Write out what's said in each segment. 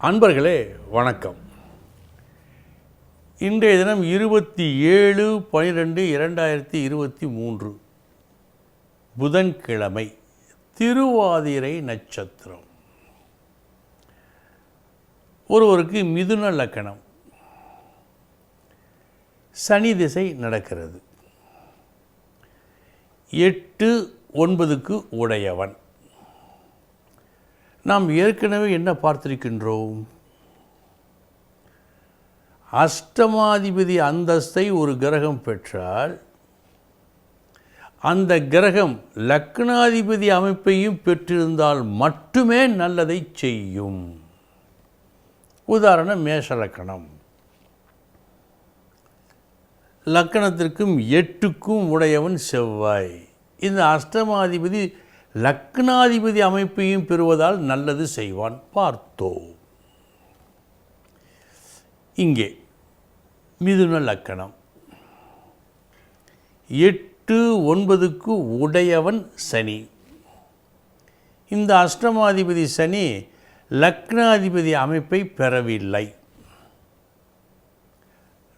அன்பர்களே வணக்கம். இன்றைய தினம் இருபத்தி ஏழு பனிரெண்டு இரண்டாயிரத்தி இருபத்தி மூன்று. புதன்கிழமை திருவாதிரை நட்சத்திரம். ஒருவருக்கு மிதுன லக்கணம். சனி திசை நடக்கிறது. எட்டு ஒன்பதுக்கு உடையவன். நாம் ஏற்கனவே என்ன பார்த்திருக்கின்றோம்? அஷ்டமாதிபதி அந்தஸ்தை ஒரு கிரகம் பெற்றால் அந்த கிரகம் லக்னாதிபதி அமைப்பையும் பெற்றிருந்தால் மட்டுமே நல்லதை செய்யும். உதாரணம் மேஷ லக்கணம் லக்கணத்திற்கும் எட்டுக்கும் உடையவன் செவ்வாய். இந்த அஷ்டமாதிபதி லக்னாதிபதி அமைப்பையும் பெறுவதால் நல்லது செய்வான். பார்த்தோம் இங்கே மிதுன லக்கணம். எட்டு ஒன்பதுக்கு உடையவன் சனி. இந்த அஷ்டமாதிபதி சனி லக்னாதிபதி அமைப்பை பெறவில்லை.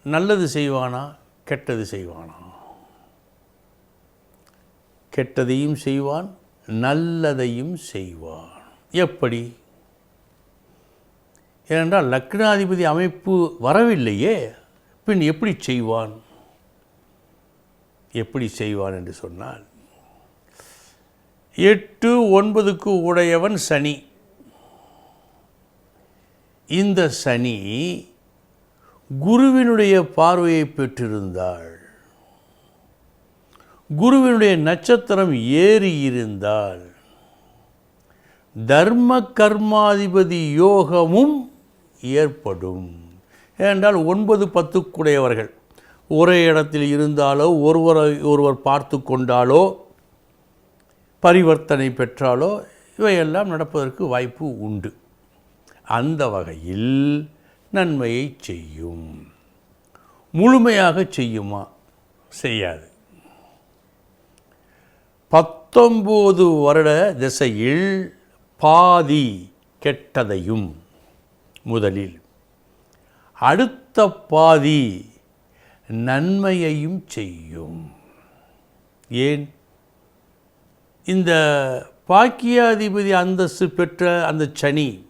நல்லது செய்வானா? கெட்டது செய்வானா? கெட்டதையும் செய்வான் நல்லதையும் செய்வான் எப்படி? ஏனென்றால் லக்னாதிபதி அமைப்பு வரவில்லையே பின் எப்படி செய்வான்? எப்படி செய்வான் என்று சொன்னால் எட்டு ஒன்பதுக்கு உடையவன் சனி. இந்த சனி குருவினுடைய பார்வையை பெற்றிருந்தாள். குருவினுடைய நட்சத்திரம் ஏறி இருந்தால் தர்ம கர்மாதிபதி யோகமும் ஏற்படும். ஏனென்றால் ஒன்பது பத்துக்குடையவர்கள். ஒரே இடத்தில் இருந்தாலோ ஒருவரை ஒருவர் பார்த்து கொண்டாலோ பரிவர்த்தனை பெற்றாலோ இவையெல்லாம் நடப்பதற்கு வாய்ப்பு உண்டு. அந்த வகையில் நன்மையை செய்யும். முழுமையாக செய்யுமா? செய்யாது. பத்தொம்போது வருட திசையில் பாதி கெட்டதையும் முதலில். அடுத்த பாதி நன்மையையும் செய்யும். ஏன்? இந்த பாக்கியாதிபதி அந்தஸ்து பெற்ற அந்த சனி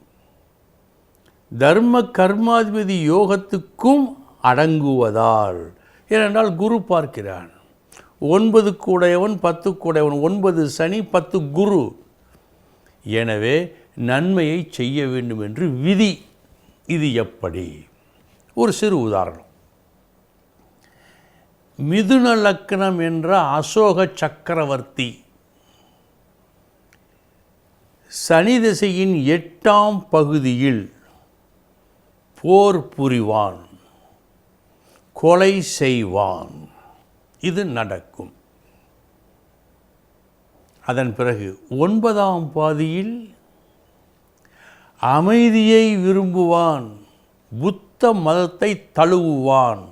தர்ம கர்மாதிபதி யோகத்துக்கும் அடங்குவதால் ஏனென்றால் குரு பார்க்கிறான். ஒன்பது கூடையவன் பத்து கூடையவன் ஒன்பது சனி பத்து குரு. எனவே நன்மையை செய்ய வேண்டும் என்று விதி. இது எப்படி? ஒரு சிறு உதாரணம். மிதுன லக்னம் என்ற அசோக சக்கரவர்த்தி சனி திசையின் எட்டாம் பகுதியில் போர் புரிவான் கொலை செய்வான். இது நடக்கும். அதன் பிறகு ஒன்பதாம் பாதியில் அமைதியை விரும்புவான் புத்த மதத்தை தழுவுவான்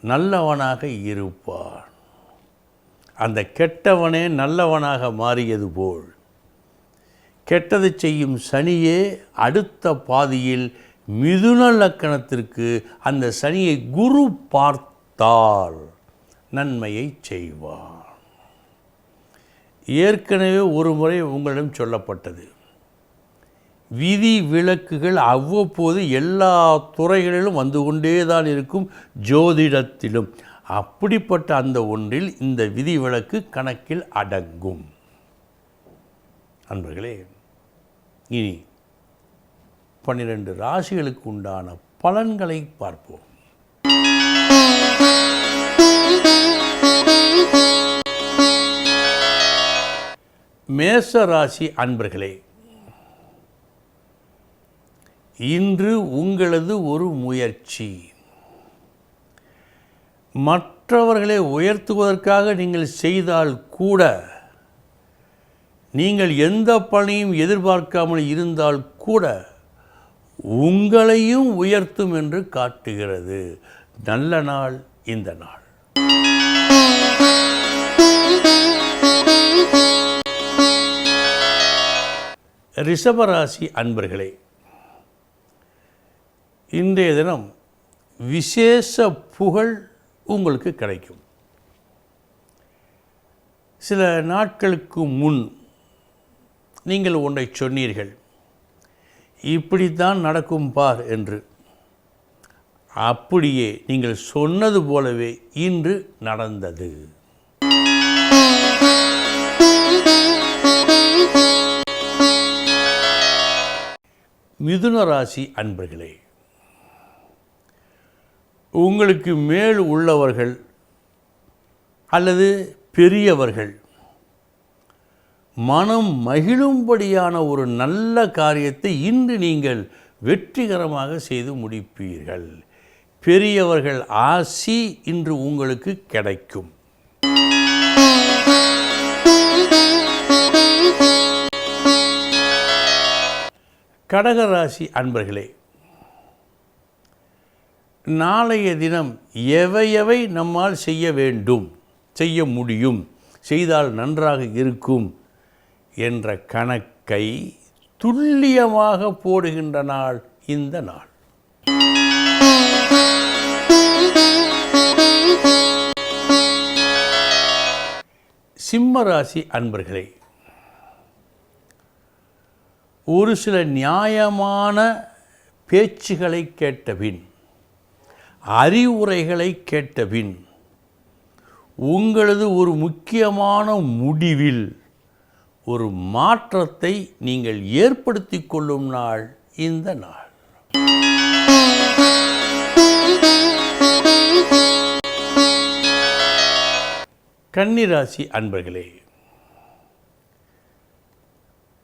நல்லவனாக இருப்பான். அந்த கெட்டவனே நல்லவனாக மாறியது போல். கெட்டது செய்யும் சனியே அடுத்த பாதியில் மிதுன லக்கணத்திற்கு அந்த சனியை குரு பார்த்தால் நன்மையை செய்வான் ஏற்கனவே ஒரு முறை உங்களிடம் சொல்லப்பட்டது. விதி விளக்குகள் அவ்வப்போது எல்லா துறைகளிலும் வந்து கொண்டே தான் இருக்கும் ஜோதிடத்திலும். அப்படிப்பட்ட அந்த ஒன்றில் இந்த விதி விளக்கு கணக்கில் அடங்கும். அன்பர்களே இனி பன்னிரண்டு ராசிகளுக்கு உண்டான பலன்களை பார்ப்போம். மேச ராசி அன்பர்களே இன்று உங்களது ஒரு முயற்சி. மற்றவர்களை உயர்த்துவதற்காக நீங்கள் செய்தால் கூட நீங்கள் எந்த பணியும் எதிர்பார்க்காமல் இருந்தால் கூட உங்களையும் உயர்த்தும் என்று காட்டுகிறது. நல்ல நாள் இந்த நாள். ரிஷபராசி அன்பர்களே இன்றைய தினம் விசேஷ புகழ் உங்களுக்கு கிடைக்கும். சில நாட்களுக்கு முன் நீங்கள் ஒன்றை சொன்னீர்கள் இப்படித்தான் நடக்கும் பார் என்று. அப்படியே நீங்கள் சொன்னது போலவே இன்று நடந்தது. மிதுன ராசி அன்பர்களே உங்களுக்கு மேல் உள்ளவர்கள் அல்லது பெரியவர்கள் மனம் மகிழும்படியான ஒரு நல்ல காரியத்தை இன்று நீங்கள் வெற்றிகரமாக செய்து முடிப்பீர்கள். பெரியவர்கள் ஆசி இன்று உங்களுக்கு கிடைக்கும். கடகராசி அன்பர்களே நாளைய தினம் எவையவை நம்மால் செய்ய வேண்டும் செய்ய முடியும் செய்தால் நன்றாக இருக்கும் என்ற கணக்கை துல்லியமாக போடுகின்ற நாள் இந்த நாள். சிம்ம ராசி அன்பர்களே ஒரு சில நியாயமான பேச்சுகளை கேட்டபின் அறிவுரைகளை கேட்டபின் உங்களது ஒரு முக்கியமான முடிவில் ஒரு மாற்றத்தை நீங்கள் ஏற்படுத்தி கொள்ளும் நாள் இந்த நாள். கன்னிராசி அன்பர்களே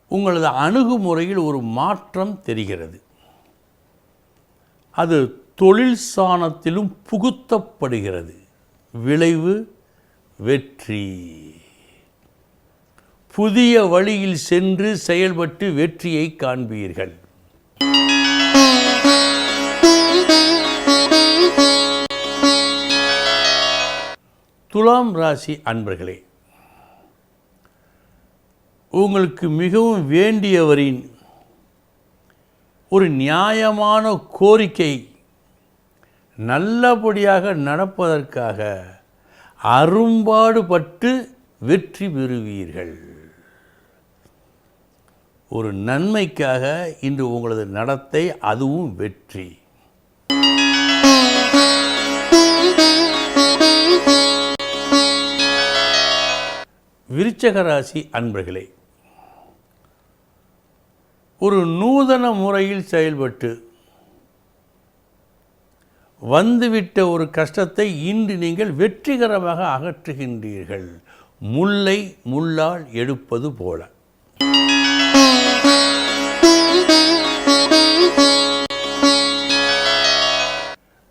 உங்களது அணுகுமுறையில் ஒரு மாற்றம் தெரிகிறது. அது தொழில் சாணத்திலும் புகுத்தப்படுகிறது. விளைவு வெற்றி. புதிய வழியில் சென்று செயல்பட்டு வெற்றியை காண்பீர்கள். துலாம் ராசி அன்பர்களே உங்களுக்கு மிகவும் வேண்டியவரின் ஒரு நியாயமான கோரிக்கை நல்லபடியாக நடப்பதற்காக அரும்பாடுபட்டு வெற்றி பெறுவீர்கள். ஒரு நன்மைக்காக இன்று உங்களது நடத்தை அதுவும் வெற்றி. விருச்சகராசி அன்பர்களே ஒரு நூதன முறையில் செயல்பட்டு வந்துவிட்ட ஒரு கஷ்டத்தை இன்று நீங்கள் வெற்றிகரமாக அகற்றுகின்றீர்கள். முல்லை முள்ளால் எடுப்பது போல.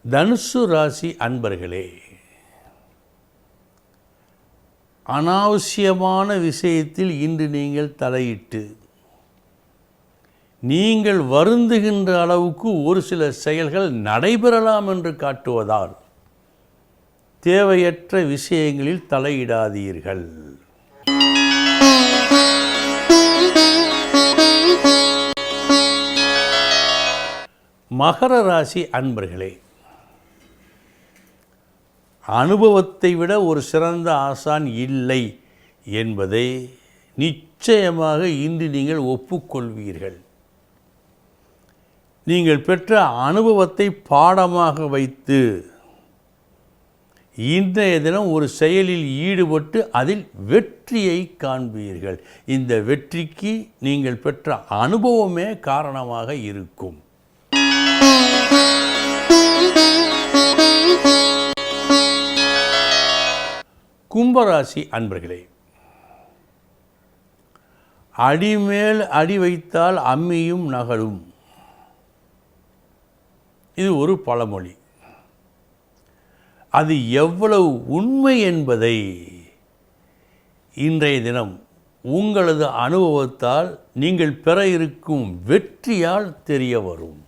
தனுசு ராசி அன்பர்களே அனாவசியமான விஷயத்தில் இன்று நீங்கள் தலையிட்டு நீங்கள் வருந்துகின்ற அளவுக்கு ஒரு சில செயல்கள் நடைபெறலாம் என்று காட்டுவதால் தேவையற்ற விஷயங்களில் தலையிடாதீர்கள். மகர ராசி அன்பர்களே அனுபவத்தை விட ஒரு சிறந்த ஆசான் இல்லை என்பதை நிச்சயமாக இன்று நீங்கள் ஒப்புக்கொள்வீர்கள். நீங்கள் பெற்ற அனுபவத்தை பாடமாக வைத்து இன்றைய தினம் ஒரு செயலில் ஈடுபட்டு அதில் வெற்றியை காண்பீர்கள். இந்த வெற்றிக்கு நீங்கள் பெற்ற அனுபவமே காரணமாக இருக்கும். கும்பராசி அன்பர்களே அடிமேல் அடி வைத்தால் அம்மியும் நகரும். இது ஒரு பழமொழி. அது எவ்வளவு உண்மை என்பதை இன்றைய தினம் உங்களது அனுபவத்தால் நீங்கள் பெற இருக்கும் வெற்றியால் தெரிய வரும்.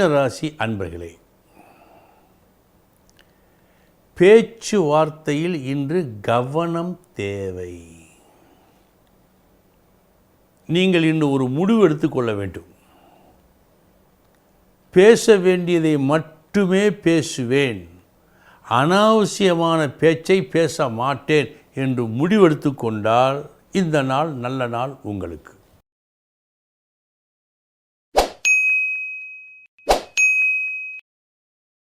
மீனராசி அன்பர்களே பேச்சுவார்த்தையில் இன்று கவனம் தேவை. நீங்கள் இன்று ஒரு முடிவு எடுத்துக்கொள்ள வேண்டும். பேச வேண்டியதை மட்டுமே பேசுவேன். அனாவசியமான பேச்சை பேச மாட்டேன் என்று முடிவெடுத்து கொண்டால் இந்த நாள் நல்ல நாள் உங்களுக்கு.